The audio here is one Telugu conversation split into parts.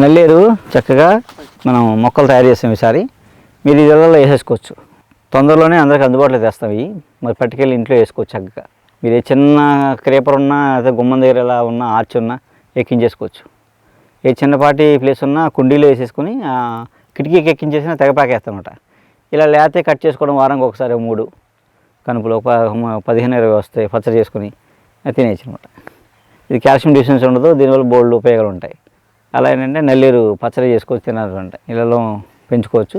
నల్లేరు చక్కగా మనం మొక్కలు తయారు చేస్తాం ఈసారి. మీరు ఈ వేసేసుకోవచ్చు. తొందరలోనే అందరికి అందుబాటులో తెస్తాం ఇవి. మరి పట్టుకెళ్ళి ఇంట్లో వేసుకోవచ్చు చక్కగా. మీరు ఏ చిన్న క్రేపర్ ఉన్నా అదే గుమ్మం దగ్గర ఎలా ఉన్నా ఆర్చ్ ఉన్నా ఎక్కించేసుకోవచ్చు. ఏ చిన్నపాటి ప్లేస్ ఉన్నా కుండీలో వేసేసుకొని కిటికీకి ఎక్కించేసిన తెగపాకేస్తామట ఇలా లేతే కట్ చేసుకోవడం వారానికి ఒకసారి మూడు. కనుపులు ఒక ప- పదిహేను ఇరవై వస్తాయి పచ్చడి చేసుకుని తినేయచ్చు అనమాట ఇది కాల్షియం డిఫిషియన్సీ ఉండదు దీనివల్ల బోల్డ్ ఉపయోగాలు ఉంటాయి. అలా ఏంటంటే నల్లేరు పచ్చడి చేసుకోవచ్చు తినాలంట ఇళ్ళలో పెంచుకోవచ్చు.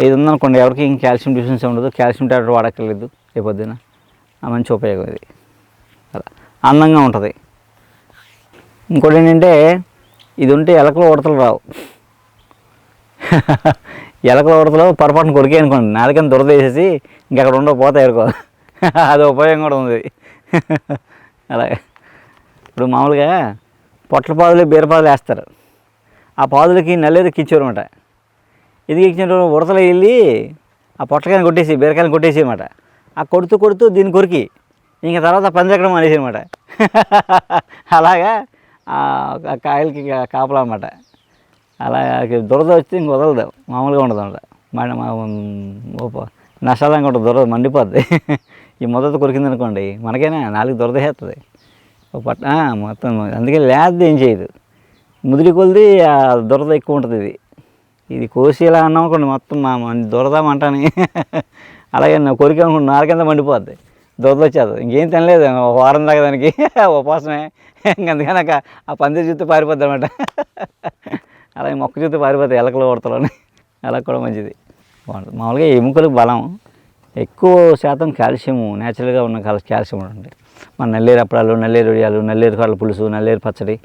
ఇది ఉందనుకోండి ఎవరికి ఇంక కాల్షియం డిఫిషియన్సీ ఉండదు. కాల్షియం టాబ్లెట్ వాడక్కర్లేదు రేపొద్దున మంచి ఉపయోగం ఇది. అలా. అందంగా ఉంటుంది. ఇంకోటి ఏంటంటే ఇది ఉంటే ఎలకలు ఉడతలు రావు. ఎలకల ఉడతలు పొరపాటును కొరికే అనుకోండి నాదికని దురద వేసేసి ఇంకెక్కడ ఉండవు పోతాయి ఎరుకో అది ఉపయోగం కూడా ఉంది. అలాగే. ఇప్పుడు మామూలుగా పొట్ల పాదులు బీరపాదులు వేస్తారు. ఆ పాదులకి నల్లేది ఇచ్చారు అనమాట ఎందుకు ఇచ్చిన ఉడతలు వెళ్ళి ఆ పొట్లకాయని కొట్టేసి బీరకాయని కొట్టేసి అనమాట ఆ కొడుతూ కొడుతూ దీన్ని కొరికి ఇంకా తర్వాత పంది అనేసి అనమాట అలాగా ఆ కాయలకి కాపలా అనమాట అలా దురద వచ్చి ఇంక వదలదు. మామూలుగా ఉండదు అనమాట నష్టాలంగా ఉంటుంది దురద మండిపోద్ది. ఈ మొదట కొరికిందనుకోండి మనకైనా? నాలుగు దురద వేస్తుంది పట్ట మొత్తం అందుకే లేదు ఏం చేయదు. ముదిరి కొలిది దురద ఎక్కువ ఉంటుంది ఇది. ఇది కోసి ఇలా అన్నామనుకోండి మొత్తం మా మన దురద మంటని అలాగే నా కొరికి అనుకోండి నాలుగు కింద మండిపోద్ది. దురద వచ్చేది ఇంకేం తినలేదు. ఒక వారం దాకా దానికి ఉపాసమే. ఇంక అందుకని నాకు ఆ పందిరి చూస్తే పారిపోద్ది అనమాట అలాగే మొక్క చూస్తే పారిపోతాయి ఎలకలు ఉడతలోనే అలా కూడా మంచిది. మామూలుగా ఎముకలకు బలం. ఎక్కువ శాతం కాల్షియం నేచురల్గా ఉన్న కాల్ కాల్షియం ఉంటుంది మన నల్లేరు అప్పడాలు నల్లేరు వడియాలు నల్లేరు కాళ్ళ పులుసు నల్లేరు పచ్చడి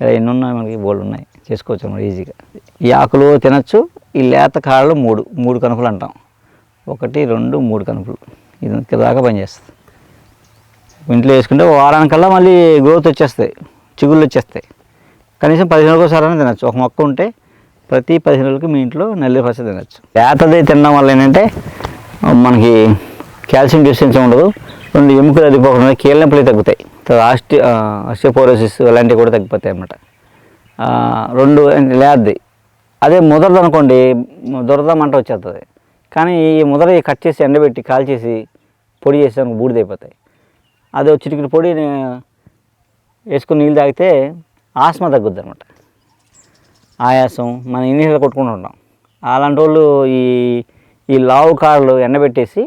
ఇలా ఎన్ని ఉన్నాయి మనకి బోల్డ్ ఉన్నాయి. చేసుకోవచ్చు మనం ఈజీగా. ఈ ఆకులు తినచ్చు ఈ లేత కాళ్ళు మూడు మూడు కనుపులు అంటాం. ఒకటి రెండు మూడు కనుపులు. ఇది దాకా పనిచేస్తుంది. ఇంట్లో వేసుకుంటే వారానికల్లా మళ్ళీ గ్రోత్ వచ్చేస్తాయి చిగుళ్ళు వచ్చేస్తాయి. కనీసం పదిహేను రోజులకోసారైనా ఒకసారి తినచ్చు. ఒక మొక్క ఉంటే ప్రతి పదిహేను రోజులకి మీ ఇంట్లో నల్లి పచ్చ తినచ్చు. లేతది తినడం వల్ల ఏంటంటే మనకి కాల్షియం డిఫిషియన్సీ ఉండదు. రెండు ఎముకలు అదిపోకుండా కీళ్ళ నొప్పులు తగ్గుతాయి. తర్వాత ఆస్టి ఆస్టియోపోరోసిస్ అలాంటివి కూడా తగ్గిపోతాయి అన్నమాట. రెండు లేద్ది. అదే ముదరదు అనుకోండి దురద మంట వచ్చేస్తుంది కానీ ఈ ముదర కట్ చేసి ఎండబెట్టి కాల్చేసి పొడి చేసి అనుకో బూడిదైపోతాయి అదే చిటికిన పొడి వేసుకుని నీళ్ళు తాగితే ఆస్మా తగ్గుద్ది అనమాట ఆయాసం మనం ఇన్నిసార్లు కొట్టుకుంటూ ఉంటాం. అలాంటి వాళ్ళు ఈ ఈ లావు కార్లు ఎండబెట్టేసి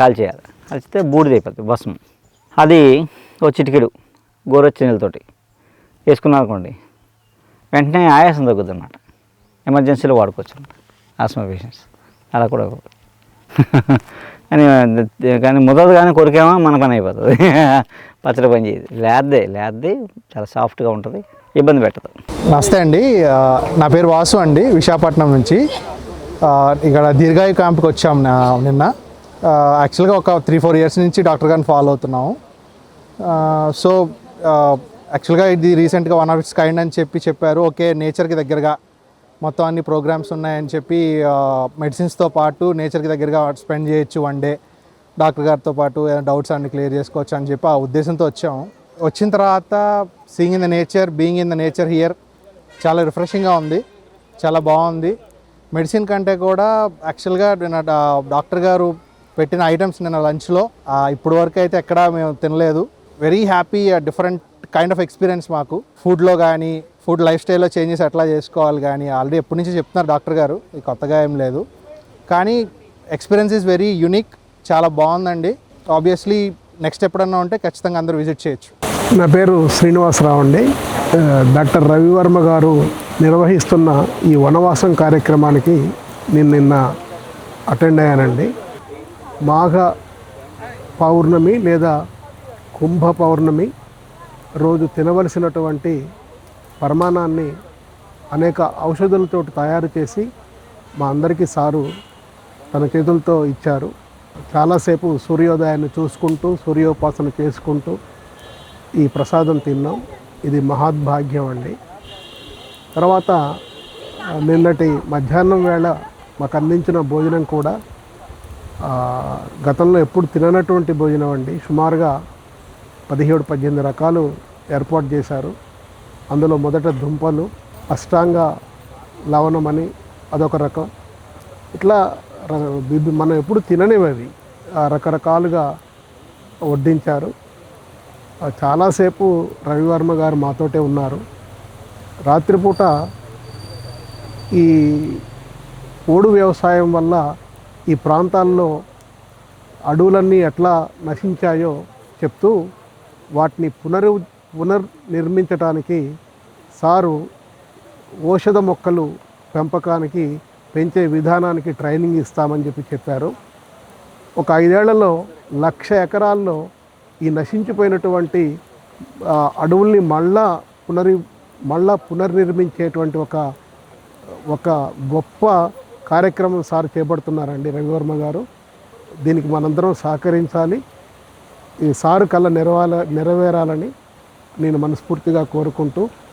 కాల్చేయాలి కాల్చితే బూడిదైపోతుంది భస్మం. అది ఒక చిటికెడు గోరొచ్చి నీళ్ళతోటి వేసుకున్నారు అనుకోండి వెంటనే ఆయాసం తగ్గుద్ది అనమాట ఎమర్జెన్సీలో వాడుకోవచ్చు. అనమాట ఆస్మా పేషెంట్స్. అలా కూడా కానీ కానీ ముదరదు కానీ కొరికేమో మన పని అయిపోతుంది. పచ్చడి పని చేయదు. లేద్దే లేద్ది చాలా సాఫ్ట్గా ఉంటుంది ఇబ్బంది పెట్టదు. నమస్తే అండి. నా పేరు వాసు అండి విశాఖపట్నం నుంచి. ఇక్కడ దీర్ఘాయు క్యాంప్కి వచ్చాం నా నిన్న. యాక్చువల్గా ఒక త్రీ ఫోర్ ఇయర్స్ నుంచి డాక్టర్ గారిని ఫాలో అవుతున్నాము. సో యాక్చువల్గా ఇది రీసెంట్గా వన్ ఆఫ్ ఇట్స్ కైండ్ అని చెప్పి చెప్పారు. ఓకే నేచర్కి దగ్గరగా మొత్తం అన్ని ప్రోగ్రామ్స్ ఉన్నాయని చెప్పి మెడిసిన్స్తో పాటు నేచర్కి దగ్గరగా స్పెండ్ చేయొచ్చు వన్ డే డాక్టర్ గారితో పాటు ఏదైనా డౌట్స్ అన్ని క్లియర్ చేసుకోవచ్చు అని చెప్పి ఆ ఉద్దేశంతో వచ్చాము. వచ్చిన తర్వాత seeing in the nature being in the nature here చాలా రిఫ్రెషింగ్గా ఉంది. చాలా బాగుంది. మెడిసిన్ కంటే కూడా యాక్చువల్గా డాక్టర్ గారు పెట్టిన ఐటమ్స్ నిన్న లంచ్లో ఇప్పుడు వరకు అయితే ఎక్కడా మేము తినలేదు. Very happy different kind of experience మాకు. ఫుడ్లో కానీ ఫుడ్ లైఫ్ స్టైల్లో చేంజెస్ ఎట్లా చేసుకోవాలి కానీ ఆల్రెడీ ఎప్పటి నుంచి చెప్తున్నారు డాక్టర్ గారు ఇది కొత్తగా ఏం లేదు. కానీ ఎక్స్పీరియన్స్ ఈజ్ వెరీ యునిక్ చాలా బాగుందండి. ఆబ్వియస్లీ నెక్స్ట్ ఎప్పుడన్నా ఉంటే ఖచ్చితంగా అందరూ విజిట్ చేయొచ్చు. నా పేరు శ్రీనివాసరావు అండి. డాక్టర్ రవివర్మ గారు నిర్వహిస్తున్న ఈ వనవాసం కార్యక్రమానికి నేను నిన్న అటెండ్ అయ్యానండి. మాఘ పౌర్ణమి లేదా కుంభ పౌర్ణమి రోజు తినవలసినటువంటి పరమాణాన్ని అనేక ఔషధులతో తయారు చేసి మా అందరికీ సారు తన చేతులతో ఇచ్చారు. చాలాసేపు సూర్యోదయాన్ని చూసుకుంటూ సూర్యోపాసన చేసుకుంటూ ఈ ప్రసాదం తిన్నాం. ఇది మహాద్భాగ్యం అండి. తర్వాత నిన్నటి మధ్యాహ్నం వేళ మాకు అందించిన భోజనం కూడా గతంలో ఎప్పుడు తిననటువంటి భోజనం అండి. సుమారుగా పదిహేడు పద్దెనిమిది రకాలు ఏర్పాటు చేశారు. అందులో మొదట దుంపలు అష్టాంగ లవణం అని అదొక రకం. ఇట్లా మనం ఎప్పుడు తిననివి అవి. ఆ రకరకాలుగా వడ్డించారు. చాలాసేపు రవివర్మ గారు మాతోటే ఉన్నారు. రాత్రిపూట ఈ పోడు వ్యవసాయం వల్ల ఈ ప్రాంతాల్లో అడవులన్నీ ఎట్లా నశించాయో చెప్తూ వాటిని పునరు పునర్నిర్మించటానికి సారు ఔషధ మొక్కలు పెంపకానికి పెంచే విధానానికి ట్రైనింగ్ ఇస్తామని చెప్పి చెప్పారు. ఒక ఐదేళ్ళలో లక్ష ఎకరాల్లో ఈ నశించిపోయినటువంటి అడవుల్ని మళ్ళా పునరి మళ్ళా పునర్నిర్మించేటువంటి ఒక ఒక గొప్ప కార్యక్రమం సార్ చేపడుతున్నారండి రవివర్మ గారు. దీనికి మనందరం సహకరించాలి. ఈ సారు కళ్ళ నెరవేర నెరవేరాలని నేను మనస్ఫూర్తిగా కోరుకుంటూ